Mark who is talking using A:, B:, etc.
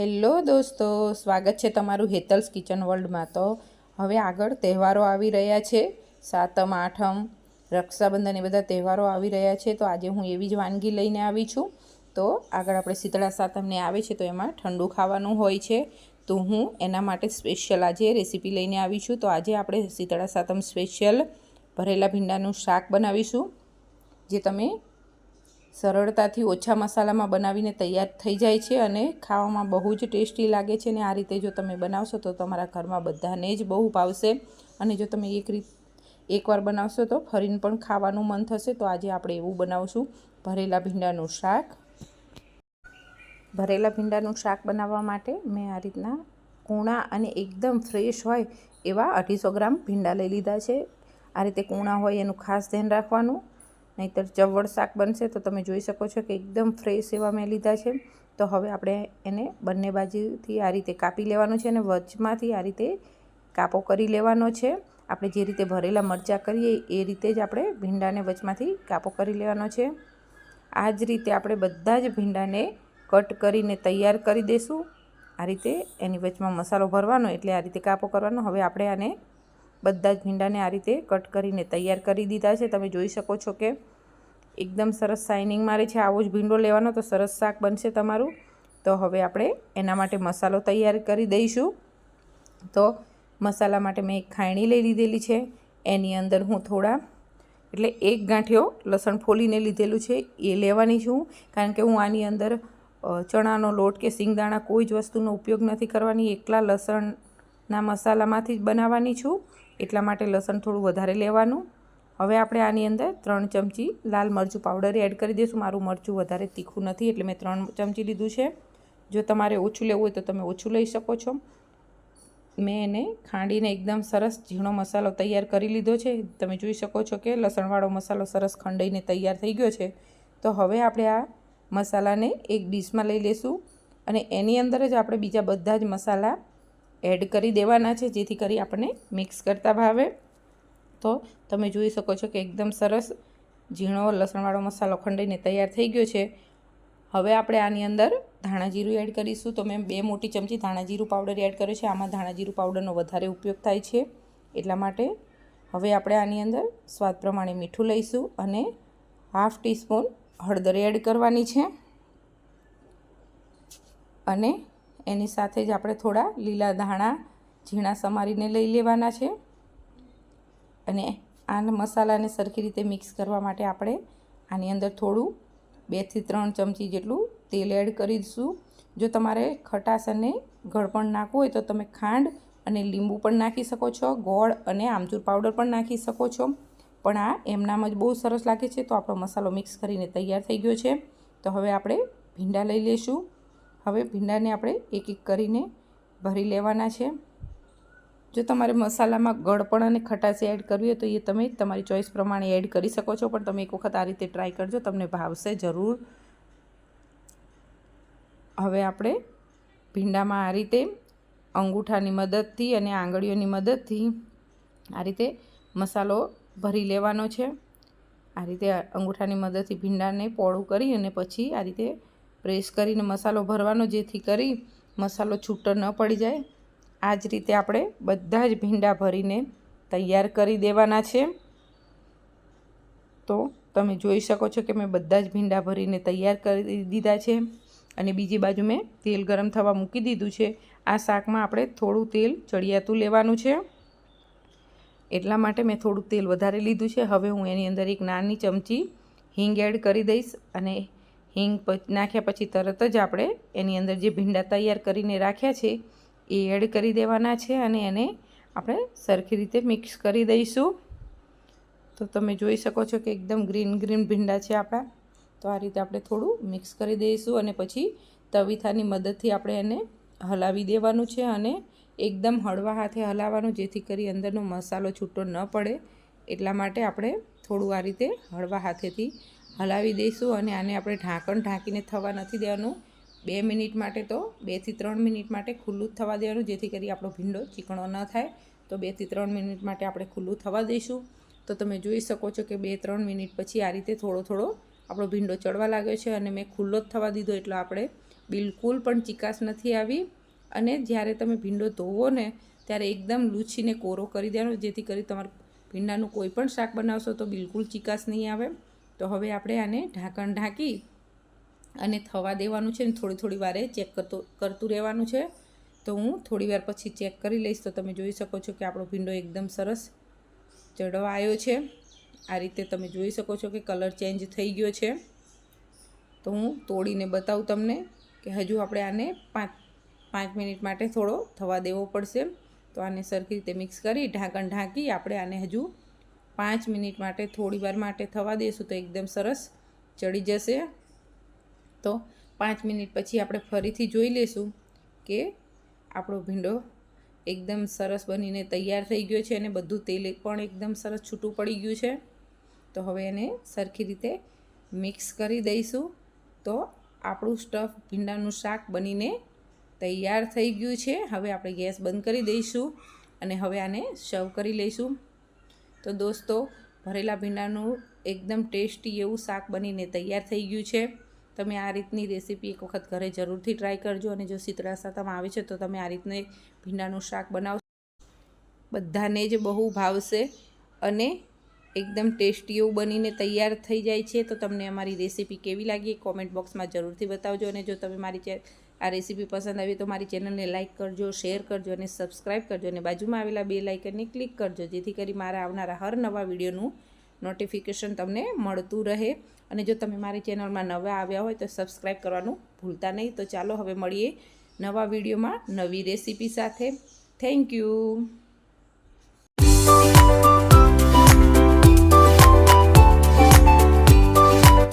A: Hello દોસ્તો, સ્વાગત છે તમારું હેતલ્સ કિચન વર્લ્ડમાં તો. હવે આગળ તહેવારો આવી રહ્યા છે. સાતમ, આઠમ, રક્ષાબંધન એ બધા તહેવારો આવી રહ્યા છે. તો આજે હું એવી જ વાનગી લઈને આવી છું. તો આગળ આપણે શીતળા સાતમને આવે છે તો એમાં ઠંડુ ખાવાનું હોય છે. તો હું એના માટે સ્પેશિયલ આજે રેસીપી લઈને આવી છું. તો આજે આપણે શીતળા સાતમ સ્પેશિયલ ભરેલા ભીંડાનું શાક બનાવીશું. જે તમે સરળતાથી ઓછા મસાલામાં બનાવીને તૈયાર થઈ જાય છે અને ખાવામાં બહુ જ ટેસ્ટી લાગે છે અને આ રીતે જો તમે બનાવશો તો તમારા ઘરમાં બધાને જ બહુ ભાવશે. અને જો તમે એક રીત, એકવાર બનાવશો તો ફરીને પણ ખાવાનું મન થશે. તો આજે આપણે એવું બનાવશું, ભરેલા ભીંડાનું શાક. ભરેલા ભીંડાનું શાક બનાવવા માટે મેં આ રીતના કૂણા અને એકદમ ફ્રેશ હોય એવા અઢીસો ગ્રામ ભીંડા લઈ લીધા છે. આ રીતે કૂણા હોય એનું ખાસ ધ્યાન રાખવાનું. નહીંતર ચવડ શાક બનશે તો તમે જોઈ શકો છો કે એકદમ ફ્રેશ એવા મેં લીધા છે. તો હવે આપણે એને બંને બાજુથી આ રીતે કાપી લેવાનું છે અને વચમાંથી આ રીતે કાપો કરી લેવાનો છે. આપણે જે રીતે ભરેલા મરચાં કરીએ એ રીતે જ આપણે ભીંડાને વચમાંથી કાપો કરી લેવાનો છે. આ જ રીતે આપણે બધા જ ભીંડાને કટ કરીને તૈયાર કરી દઈશું આ રીતે એની વચમાં મસાલો ભરવાનો એટલે આ રીતે કાપો કરવાનો. હવે આપણે આને બધા જ ભીંડાને આ રીતે કટ કરીને તૈયાર કરી દીધા છે. તમે જોઈ શકો છો કે એકદમ સરસ શાઇનિંગ મારે છે. આવો જ ભીંડો લેવાનો તો સરસ શાક બનશે તમારું. તો હવે આપણે એના માટે મસાલો તૈયાર કરી દઈશું. તો મસાલા માટે મેં એક ખાયણી લઈ લીધેલી છે. એની અંદર હું થોડા, એટલે એક ગાંઠિયો લસણ ફોલીને લીધેલું છે. એ લેવાની છું. કારણ કે હું આની અંદર ચણાનો લોટ કે સિંગદાણા કોઈ જ વસ્તુનો ઉપયોગ નથી કરવાની. એકલા લસણના મસાલામાંથી જ બનાવવાની છું. એટલા માટે લસણ થોડું વધારે લેવાનું. હવે આપણે આની અંદર ત્રણ ચમચી લાલ મરચું પાવડર એડ કરી દઈશું. મારું મરચું વધારે તીખું નથી, એટલે મેં ત્રણ ચમચી લીધું છે. જો તમારે ઓછું લેવું હોય તો તમે ઓછું લઈ શકો છો. મેં એને ખાંડીને એકદમ સરસ ઝીણો મસાલો તૈયાર કરી લીધો છે. તમે જોઈ શકો છો કે લસણવાળો મસાલો સરસ ખંડાઈને તૈયાર થઈ ગયો છે. તો હવે આપણે આ મસાલાને એક ડીશમાં લઈ લઈશું અને એની અંદર જ આપણે બીજા બધા જ મસાલા એડ કરી દેવાના છે, જેથી કરી આપણને મિક્સ કરતા ભાવે. તો તમે જોઈ શકો છો કે એકદમ સરસ ઝીણો લસણવાળો મસાલો ખંડાઈને તૈયાર થઈ ગયો છે. હવે આપણે આની અંદર ધાણા જીરું એડ કરીશું. તો મેં બે મોટી ચમચી ધાણા જીરું પાવડર એડ કર્યો છે. આમાં ધાણા પાવડરનો વધારે ઉપયોગ થાય છે. એટલા માટે હવે આપણે આની અંદર સ્વાદ પ્રમાણે મીઠું લઈશું અને હાફ ટીસ્પૂન હળદર એડ કરવાની છે. અને એની સાથે જ આપણે થોડા લીલા ધાણા ઝીણા સમારીને લઈ લેવાના છે. અને આ મસાલાને સરખી રીતે મિક્સ કરવા માટે આપણે આની અંદર થોડું બેથી ત્રણ ચમચી જેટલું તેલ એડ કરીશું. જો તમારે ખટાશ અને ગળપણ નાખવું હોય તો તમે ખાંડ અને લીંબુ પણ નાખી શકો છો, ગોળ અને આમચૂર પાવડર પણ નાખી શકો છો. પણ આ એમનામ જ બહુ સરસ લાગે છે તો આપણો મસાલો મિક્સ કરીને તૈયાર થઈ ગયો છે. તો હવે આપણે ભીંડા લઈ લઈશું. હવે ભીંડાને આપણે એક એક કરીને ભરી લેવાના છે. જો તમારે મસાલામાં ગળપણ અને ખટાશ એડ કરવી હોય તો એ તમે તમારી ચોઈસ પ્રમાણે એડ કરી શકો છો. પણ તમે એક વખત આ રીતે ટ્રાય કરજો, તમને ભાવશે જરૂર. હવે આપણે ભીંડામાં આ રીતે અંગૂઠાની મદદથી અને આંગળીઓની મદદથી આ રીતે મસાલો ભરી લેવાનો છે. આ રીતે અંગૂઠાની મદદથી ભીંડાને પોળું કરી અને પછી આ રીતે પ્રેસ કરીને મસાલો ભરવાનો, જેથી કરી મસાલો છૂટો ન પડી જાય. આ જ રીતે આપણે બધા જ ભીંડા ભરીને તૈયાર કરી દેવાના છે. તો તમે જોઈ શકો છો કે મેં બધા જ ભીંડા ભરીને તૈયાર કરી દીધા છે. અને બીજી બાજુ મેં તેલ ગરમ થવા મૂકી દીધું છે. આ શાકમાં આપણે થોડું તેલ ચડિયાતું લેવાનું છે. એટલા માટે મેં થોડું તેલ વધારે લીધું છે. હવે હું એની અંદર એક નાની ચમચી હિંગ એડ કરી દઈશ અને હિંગ નાખ્યા પછી તરત જ આપણે એની અંદર જે ભીંડા તૈયાર કરીને રાખ્યા છે એ એડ કરી દેવાના છે અને એને આપણે સરખી રીતે મિક્સ કરી દઈશું. તો તમે જોઈ શકો છો કે એકદમ ગ્રીન ગ્રીન ભીંડા છે આપણા. તો આ રીતે આપણે થોડું મિક્સ કરી દઈશું અને પછી તવીથાની મદદથી આપણે એને હલાવી દેવાનું છે અને એકદમ હળવા હાથે હલાવવાનું જેથી કરી અંદરનો મસાલો છૂટો ન પડે. એટલા માટે આપણે થોડું આ રીતે હળવા હાથેથી હલાવી દઈશું અને આને આપણે ઢાંકણ ઢાંકીને થવા નથી દેવાનું. બે મિનિટ માટે તો, બેથી ત્રણ મિનિટ માટે ખુલ્લું થવા દેવાનું, જેથી કરી આપણો ભીંડો ચીકણો ન થાય. તો બેથી ત્રણ મિનિટ માટે આપણે ખુલ્લું થવા દઈશું. તો તમે જોઈ શકો છો કે બે ત્રણ મિનિટ પછી આ રીતે થોડો થોડો આપણો ભીંડો ચડવા લાગ્યો છે અને મેં ખુલ્લો જ થવા દીધો, એટલે આપણે બિલકુલ પણ ચિકાસ નથી આવી. અને જ્યારે તમે ભીંડો ધોવો ને, ત્યારે એકદમ લૂછીને કોરો કરી દેવાનો, જેથી કરી તમારું ભીંડાનું કોઈ પણ શાક બનાવશો તો બિલકુલ ચિકાસ નહીં આવે. તો હવે આપણે આને ઢાંકણ ઢાંકી અને થવા દેવાનું છે ને થોડી થોડી વારે ચેક કરતો, કરતું રહેવાનું છે. તો હું થોડી વાર પછી ચેક કરી લઈશ. તો તમે જોઈ શકો છો કે આપણો ભીંડો એકદમ સરસ ચડવા આવ્યો છે. આ રીતે તમે જોઈ શકો છો કે કલર ચેન્જ થઈ ગયો છે. તો હું તોડીને બતાવું તમને કે હજુ આપણે આને પાંચ પાંચ મિનિટ માટે થોડો થવા દેવો પડશે. તો આને સરખી રીતે મિક્સ કરી ઢાંકણ ઢાંકી આપણે આને હજુ પાંચ મિનિટ માટે, થોડી માટે થવા દઈશું તો એકદમ સરસ ચડી જશે. તો પાંચ મિનિટ પછી આપણે ફરીથી જોઈ લઈશું કે આપણો ભીંડો એકદમ સરસ બનીને તૈયાર થઈ ગયો છે અને બધું તેલ પણ એકદમ સરસ છૂટું પડી ગયું છે. તો હવે એને સરખી રીતે મિક્સ કરી દઈશું. તો આપણું સ્ટફ ભીંડાનું શાક બનીને તૈયાર થઈ ગયું છે. હવે આપણે ગેસ બંધ કરી દઈશું અને હવે આને સર્વ કરી લઈશું. તો દોસ્તો, ભરેલા ભીંડાનું એકદમ ટેસ્ટી એવું શાક બનીને તૈયાર થઈ ગયું છે. તમે આ રીતની રેસીપી એક વખત ઘરે જરૂરથી ટ્રાય કરજો અને જો શીતળા સાતમ આવે છે તો તમે આ રીતને ભીંડાનું શાક બનાવશો. બધાને જ બહુ ભાવશે અને એકદમ ટેસ્ટી એવું બનીને તૈયાર થઈ જાય છે. તો તમને અમારી રેસીપી કેવી લાગી કોમેન્ટ બોક્સમાં જરૂરથી બતાવજો. અને જો તમે મારી આ રેસીપી પસંદ આવી તો મારી ચેનલને લાઇક કરજો શેર કરજો અને સબસ્ક્રાઈબ કરજો. અને બાજુમાં આવેલા બે લાઇકનને ક્લિક કરજો. જેથી કરી મારા આવનારા હર નવા વિડીયોનું નોટિફિકેશન તમને મળતું રહે. અને જો તમે મારી ચેનલમાં નવા આવ્યા હોય તો સબસ્ક્રાઈબ કરવાનું ભૂલતા નહીં. તો ચાલો હવે મળીએ નવા વિડીયોમાં નવી રેસીપી સાથે. Thank you